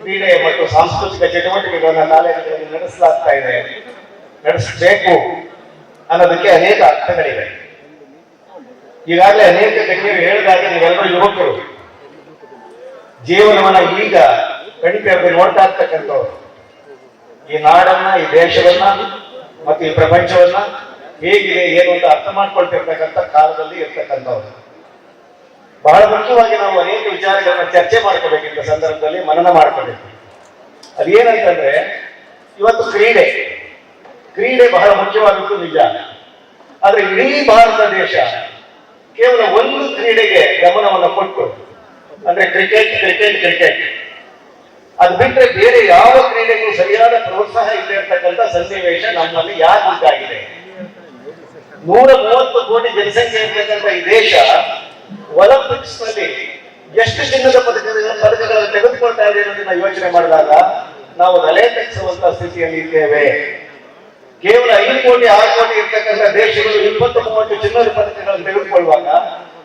ಕ್ರೀಡೆ ಮತ್ತು ಸಾಂಸ್ಕೃತಿಕ ಚಟುವಟಿಕೆಗಳನ್ನ ಕಾಲೇಜುಗಳಲ್ಲಿ ನಡೆಸಲಾಗ್ತಾ ಇದೆ. ನಡೆಸಬೇಕು ಅನ್ನೋದಕ್ಕೆ ಅನೇಕ ಅರ್ಥಗಳಿವೆ. ಈಗಾಗಲೇ ಅನೇಕ ಗಣ್ಯರು ಹೇಳಿದಾಗ ನೀವೆಲ್ಲರೂ ಯುವಕರು. ಜೀವನವನ್ನ ಈಗ ಕಣಿಕೆ ನೋಡ್ತಾ ಇರ್ತಕ್ಕಂಥವ್ರು. ಈ ನಾಡನ್ನ, ಈ ದೇಶವನ್ನ ಮತ್ತು ಈ ಪ್ರಪಂಚವನ್ನ ಹೇಗಿದೆ, ಏನು ಅಂತ ಅರ್ಥ ಮಾಡ್ಕೊಳ್ತಿರ್ತಕ್ಕಂಥ ಕಾಲದಲ್ಲಿ ಇರ್ತಕ್ಕಂಥವ್ರು. ಬಹಳ ಮುಖ್ಯವಾಗಿ ನಾವು ಅನೇಕ ವಿಚಾರಗಳನ್ನ ಚರ್ಚೆ ಮಾಡ್ಕೋಬೇಕಿದ್ದ ಸಂದರ್ಭದಲ್ಲಿ ಮನನ ಮಾಡ್ಕೋಬೇಕು. ಅದೇನಂತಂದ್ರೆ, ಇವತ್ತು ಕ್ರೀಡೆ. ಕ್ರೀಡೆ ಬಹಳ ಮುಖ್ಯವಾದದ್ದು ನಿಜ. ಆದ್ರೆ ಇಡೀ ಭಾರತ ದೇಶ ಕೇವಲ ಒಂದು ಕ್ರೀಡೆಗೆ ಗಮನವನ್ನು ಕೊಟ್ಟು, ಅಂದ್ರೆ ಕ್ರಿಕೆಟ್ ಕ್ರಿಕೆಟ್ ಕ್ರಿಕೆಟ್. ಅದು ಬಿಟ್ಟರೆ ಬೇರೆ ಯಾವ ಕ್ರೀಡೆಗೂ ಸರಿಯಾದ ಪ್ರೋತ್ಸಾಹ ಇಲ್ಲದೆ ಇರ್ತಕ್ಕಂಥ ಸನ್ನಿವೇಶ ನಮ್ಮಲ್ಲಿ ಯಾಕೆ ಉಂಟಾಗಿದೆ ನೂರ ಮೂವತ್ತು ಕೋಟಿ ಜನಸಂಖ್ಯೆ ಇರ್ತಕ್ಕಂಥ ಈ ದೇಶ ಒಲಿಂಪಿಕ್ಸ್ನಲ್ಲಿ ಎಷ್ಟು ಚಿನ್ನದ ಪದಕ ಪದಕಗಳನ್ನು ತೆಗೆದುಕೊಳ್ತಾ ಇದೆ ಅನ್ನೋದನ್ನ ಯೋಚನೆ ಮಾಡಿದಾಗ ನಾವು ತಲೆ ತೆಗೆಸುವಂತ ಸ್ಥಿತಿಯಲ್ಲಿ ಇದ್ದೇವೆ. ಕೇವಲ ಐದು ಕೋಟಿ, ಆರು ಕೋಟಿ ಇರ್ತಕ್ಕಂಥ ದೇಶಗಳು ಇಪ್ಪತ್ತು, ಮೂವತ್ತು ಚಿನ್ನದ ಪದಕಗಳನ್ನು ತೆಗೆದುಕೊಳ್ಳುವಾಗ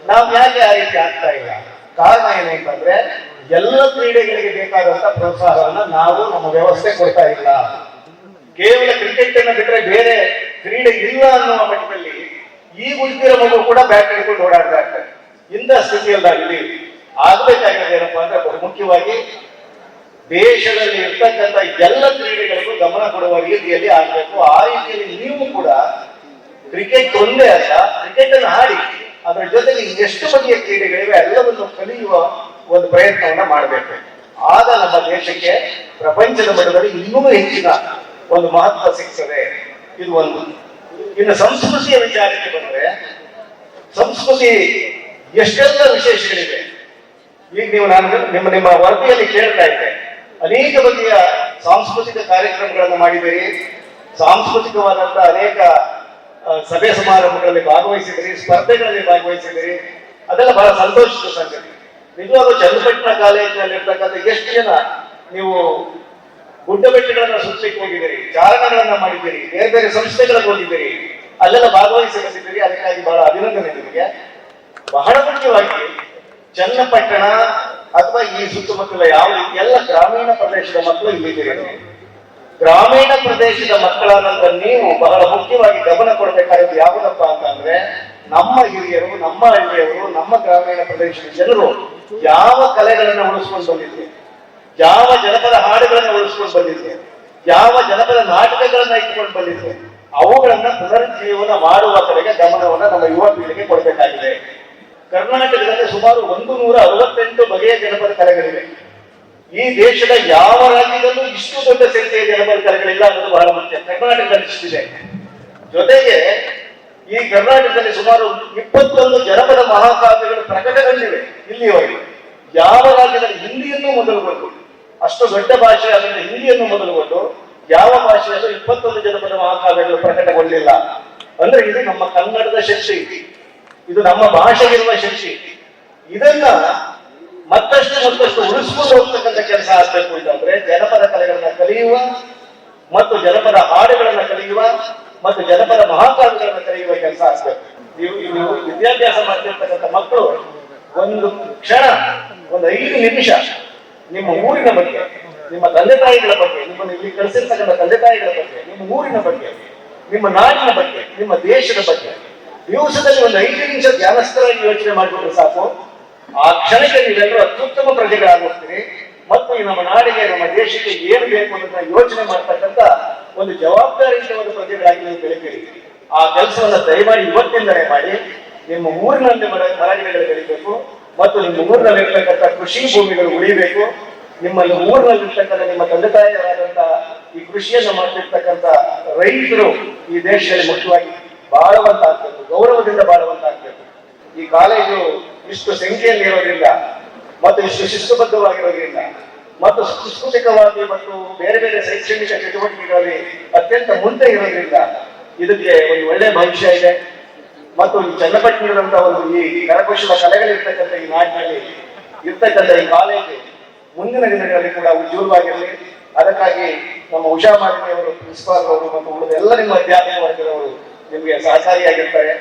ನಾವು ಯಾಕೆ ಆ ರೀತಿ ಆಗ್ತಾ ಇಲ್ಲ? ಕಾರಣ ಏನಂತಂದ್ರೆ ಎಲ್ಲ ಕ್ರೀಡೆಗಳಿಗೆ ಬೇಕಾದಂತ ಪ್ರೋತ್ಸಾಹವನ್ನ ನಾವು ನಮ್ಮ ವ್ಯವಸ್ಥೆ ಕೊಡ್ತಾ ಇಲ್ಲ. ಕೇವಲ ಕ್ರಿಕೆಟ್ ಅನ್ನು ಬಿಟ್ಟರೆ ಬೇರೆ ಕ್ರೀಡೆ ಇಲ್ಲ ಅನ್ನುವ ಮಟ್ಟದಲ್ಲಿ ಈ ಉಳಿದಿರೋ ಮಗು ಕೂಡ ಬ್ಯಾಟ್ ಹಿಡ್ಕೊಂಡು ಓಡಾಡ್ತಾ ಇಂಥ ಸ್ಥಿತಿಯಲ್ಲಾಗಲಿ ಆಗ್ಬೇಕಾಗಿದೆ ಏನಪ್ಪಾ ಅಂದ್ರೆ ಬಹುಮುಖ್ಯವಾಗಿ ದೇಶದಲ್ಲಿ ಇರ್ತಕ್ಕಂಥ ಎಲ್ಲ ಕ್ರೀಡೆಗಳಿಗೂ ಗಮನ ಕೊಡುವ ರೀತಿಯಲ್ಲಿ ಆಗಬೇಕು. ಆ ರೀತಿಯಲ್ಲಿ ನೀವು ಕೂಡ ಕ್ರಿಕೆಟ್ ಒಂದೇ ಅಲ್ಲ ಕ್ರಿಕೆಟ್ ಅನ್ನು ಆಡಿ, ಅದರ ಜೊತೆಗೆ ಎಷ್ಟು ಬಗೆಯ ಕ್ರೀಡೆಗಳಿವೆ ಎಲ್ಲವನ್ನು ಕಲಿಯುವ ಒಂದು ಪ್ರಯತ್ನವನ್ನ ಮಾಡಬೇಕು. ಆಗ ನಮ್ಮ ದೇಶಕ್ಕೆ ಪ್ರಪಂಚದ ಮಟ್ಟದಲ್ಲಿ ಇನ್ನೂ ಹೆಚ್ಚಿನ ಒಂದು ಮಹತ್ವ ಸಿಗ್ತದೆ. ಇದು ಒಂದು. ಇನ್ನು ಸಂಸ್ಕೃತಿಯ ವಿಚಾರಕ್ಕೆ ಬಂದ್ರೆ ಸಂಸ್ಕೃತಿ ಎಷ್ಟೆಲ್ಲ ವಿಶೇಷಗಳಿವೆ? ಈಗ ನೀವು ನಾನು ನಿಮ್ಮ ನಿಮ್ಮ ವರದಿಯಲ್ಲಿ ಕೇಳ್ತಾ ಇದ್ದೆ. ಅನೇಕ ಬಗೆಯ ಸಾಂಸ್ಕೃತಿಕ ಕಾರ್ಯಕ್ರಮಗಳನ್ನು ಮಾಡಿದಿರಿ ಸಾಂಸ್ಕೃತಿಕವಾದಂತಹ ಅನೇಕ ಸಭೆ ಸಮಾರಂಭಗಳಲ್ಲಿ ಭಾಗವಹಿಸಿದಿರಿ ಸ್ಪರ್ಧೆಗಳಲ್ಲಿ ಭಾಗವಹಿಸಿದಿರಿ ಅದೆಲ್ಲ ಬಹಳ ಸಂತೋಷದ ಸಂಗತಿ. ನಿಜವಾಗೂ ಚನ್ನಪಟ್ಟಣ ಕಾಲೇಜಿನಲ್ಲಿ ಎಷ್ಟು ಜನ ನೀವು ಗುಡ್ಡ ಬೆಟ್ಟಗಳನ್ನ ಸುತ್ತಲಿಕ್ಕೆ ಹೋಗಿದ್ದೀರಿ, ಚಾರಣಗಳನ್ನ ಮಾಡಿದ್ದೀರಿ, ಬೇರೆ ಬೇರೆ ಸಂಸ್ಥೆಗಳಿಗೆ ಹೋಗಿದ್ದೀರಿ, ಅಲ್ಲೆಲ್ಲ ಭಾಗವಹಿಸಿ ಅದಕ್ಕಾಗಿ ಬಹಳ ಅಭಿನಂದನೆ ನಿಮಗೆ. ಬಹಳ ಮುಖ್ಯವಾಗಿ ಚನ್ನಪಟ್ಟಣ ಅಥವಾ ಈ ಸುತ್ತಮುತ್ತಲ ಯಾವ ಎಲ್ಲ ಗ್ರಾಮೀಣ ಪ್ರದೇಶದ ಮಕ್ಕಳು ಇಲ್ಲಿದ್ದೀರಿ ಗ್ರಾಮೀಣ ಪ್ರದೇಶದ ಮಕ್ಕಳಾದಂತ ನೀವು ಬಹಳ ಮುಖ್ಯವಾಗಿ ಗಮನ ಕೊಡಬೇಕಾಗಿದ್ದು ಯಾವುದಪ್ಪ ಅಂತಂದ್ರೆ ನಮ್ಮ ಹಿರಿಯರು, ನಮ್ಮ ಹಳ್ಳಿಯವರು, ನಮ್ಮ ಗ್ರಾಮೀಣ ಪ್ರದೇಶದ ಜನರು ಯಾವ ಕಲೆಗಳನ್ನ ಉಳಿಸ್ಕೊಂಡು ಬಂದಿದ್ದೆ ಯಾವ ಜನಪದ ಹಾಡುಗಳನ್ನ ಉಳಿಸ್ಕೊಂಡು ಬಂದಿದ್ದೆ ಯಾವ ಜನಪದ ನಾಟಕಗಳನ್ನ ಇಟ್ಕೊಂಡು ಬಂದಿದ್ದೆ ಅವುಗಳನ್ನ ಪುನರುಜ್ಜೀವನ ಮಾಡುವ ಕಡೆಗೆ ಗಮನವನ್ನ ನಮ್ಮ ಯುವ ಪೀಳಿಗೆ ಕೊಡಬೇಕಾಗಿದೆ. ಕರ್ನಾಟಕದಲ್ಲಿ ಸುಮಾರು ಒಂದು ನೂರ ಅರವತ್ತೆಂಟು ಬಗೆಯ ಜನಪದ ಕಲೆಗಳಿವೆ. ಈ ದೇಶದ ಯಾವ ರಾಜ್ಯದಲ್ಲೂ ಇಷ್ಟು ದೊಡ್ಡ ಸಂಖ್ಯೆಯ ಜನಪದ ಕಲೆಗಳಿಲ್ಲ ಅನ್ನೋದು ಬಹಳ ಮುಖ್ಯ. ಕರ್ನಾಟಕದಲ್ಲಿ ಇಷ್ಟಿದೆ. ಜೊತೆಗೆ ಈ ಕರ್ನಾಟಕದಲ್ಲಿ ಸುಮಾರು ಇಪ್ಪತ್ತೊಂದು ಜನಪದ ಮಹಾಕಾವ್ಯಗಳು ಪ್ರಕಟಗೊಂಡಿವೆ ಇಲ್ಲಿಯವರೆಗೆ ಯಾವ ರಾಜ್ಯದಲ್ಲಿ ಹಿಂದಿಯನ್ನು ಮೊದಲುಗೊಂಡು, ಅಷ್ಟು ದೊಡ್ಡ ಭಾಷೆ ಅದರಿಂದ ಹಿಂದಿಯನ್ನು ಮೊದಲುಗೊಂಡು, ಯಾವ ಭಾಷೆಯಲ್ಲೂ ಇಪ್ಪತ್ತೊಂದು ಜನಪದ ಮಹಾಕಾವ್ಯಗಳು ಪ್ರಕಟಗೊಂಡಿಲ್ಲ ಅಂದ್ರೆ ಇದು ನಮ್ಮ ಕನ್ನಡದ ಶಕ್ತಿ. ಇದು ನಮ್ಮ ಭಾಷೆಗಿರುವ ಶಕ್ತಿ ಇದನ್ನ ಮತ್ತಷ್ಟು ಮತ್ತಷ್ಟು ಉಳಿಸ್ಕೊಂಡು ಹೋಗ್ತಕ್ಕಂಥ ಕೆಲಸ ಆಗ್ಬೇಕು ಅಂತಂದ್ರೆ ಜನಪದ ಕಲೆಗಳನ್ನ ಕಲಿಯುವ ಮತ್ತು ಜನಪದ ಹಾಡುಗಳನ್ನ ಕಲಿಯುವ ಮತ್ತು ಜನಪದ ಮಹಾಕಾವ್ಯಗಳನ್ನ ಕಲಿಯುವ ಕೆಲಸ ಆಗ್ಬೇಕು. ನೀವು ನೀವು ವಿದ್ಯಾಭ್ಯಾಸ ಮಾಡ್ತಿರ್ತಕ್ಕಂಥ ಮಕ್ಕಳು ಒಂದು ಕ್ಷಣ, ಒಂದು ಐದು ನಿಮಿಷ ನಿಮ್ಮ ಊರಿನ ಬಗ್ಗೆ, ನಿಮ್ಮ ತಂದೆ ತಾಯಿಗಳ ಬಗ್ಗೆ, ನಿಮ್ಮನ್ನು ಇಲ್ಲಿ ಕಳಿಸಿರ್ತಕ್ಕಂಥ ತಂದೆ ತಾಯಿಗಳ ಬಗ್ಗೆ, ನಿಮ್ಮ ಊರಿನ ಬಗ್ಗೆ, ನಿಮ್ಮ ನಾಡಿನ ಬಗ್ಗೆ, ನಿಮ್ಮ ದೇಶದ ಬಗ್ಗೆ ದಿವಸದಲ್ಲಿ ಒಂದು ಐದು ನಿಮಿಷ ಧ್ಯಾನಸ್ಥರಾಗಿ ಯೋಚನೆ ಮಾಡಿಬಿಟ್ರೆ ಸಾಕು. ಆ ಕ್ಷಣಕ್ಕೆ ನೀವೆಲ್ಲರೂ ಅತ್ಯುತ್ತಮ ಪ್ರಜೆಗಳಾಗುತ್ತೀರಿ ಮತ್ತು ಈ ನಮ್ಮ ನಾಡಿಗೆ, ನಮ್ಮ ದೇಶಕ್ಕೆ ಏನು ಬೇಕು ಅನ್ನೋದನ್ನ ಯೋಚನೆ ಮಾಡ್ತಕ್ಕಂಥ ಒಂದು ಜವಾಬ್ದಾರಿಯುತವಾದ ಪ್ರಜೆಗಳಾಗಿ ನೀವು ಬೆಳಿತೀರಿ. ಆ ಕೆಲಸವನ್ನ ದಯಮಾಡಿ ಇವತ್ತಿಂದಲೇ ಮಾಡಿ. ನಿಮ್ಮ ಊರಿನಲ್ಲಿ ಮರ, ಮರಗಿಡಗಳು ಬೆಳಿಬೇಕು. ಮತ್ತು ನಿಮ್ಮ ಊರಿನಲ್ಲಿ ಇರ್ತಕ್ಕಂಥ ಕೃಷಿ ಭೂಮಿಗಳು ಉಳಿಬೇಕು. ನಿಮ್ಮಲ್ಲಿ ಊರಿನಲ್ಲಿರ್ತಕ್ಕಂಥ ನಿಮ್ಮ ತಂದೆ ತಾಯಿಯರಾದಂತಹ ಈ ಕೃಷಿಯನ್ನು ಮಾಡ್ತಿರ್ತಕ್ಕಂಥ ರೈತರು ಈ ದೇಶದಲ್ಲಿ ಮುಖ್ಯವಾಗಿ ಬಾಳುವಂತಾಗ್ಬೇಕು, ಗೌರವದಿಂದ ಬಾಳುವಂತಾಗ್ಬೇಕು. ಈ ಕಾಲೇಜು ಇಷ್ಟು ಸಂಖ್ಯೆಯಲ್ಲಿ ಇರೋದ್ರಿಂದ ಮತ್ತು ಇಷ್ಟು ಶಿಸ್ತುಬದ್ಧವಾಗಿರೋದ್ರಿಂದ ಮತ್ತು ಸಾಂಸ್ಕೃತಿಕವಾಗಿ ಮತ್ತು ಬೇರೆ ಬೇರೆ ಶೈಕ್ಷಣಿಕ ಚಟುವಟಿಕೆಗಳಲ್ಲಿ ಅತ್ಯಂತ ಮುಂದೆ ಇರೋದ್ರಿಂದ ಇದಕ್ಕೆ ಒಂದು ಒಳ್ಳೆಯ ಭವಿಷ್ಯ ಇದೆ. ಮತ್ತು ಈ ಚನ್ನಪಟ್ಟಣದಂತ ಒಂದು ಈ ಕರಕುಶಲ ಕಲೆಗಳಿರ್ತಕ್ಕಂಥ ಈ ನಾಡಿನಲ್ಲಿ, ಇರ್ತಕ್ಕಂಥ ಈ ಕಾಲೇಜು ಮುಂದಿನ ದಿನಗಳಲ್ಲಿ ಕೂಡ ಉಜ್ವಲವಾಗಿರಲಿ. ಅದಕ್ಕಾಗಿ ನಮ್ಮ ಉಷಾ ಮಾಲಿನಿಯವರು ಪ್ರಿನ್ಸಿಪಾಲ್ ಅವರು ಮತ್ತು ಉಳಿದ ಎಲ್ಲ ನಿಮ್ಮ ಅಧ್ಯಾಪಕ ವರ್ಗದವರು ನಿಮಗೆ ಸಹಕಾರಿಯಾಗಿರ್ತಾರೆ.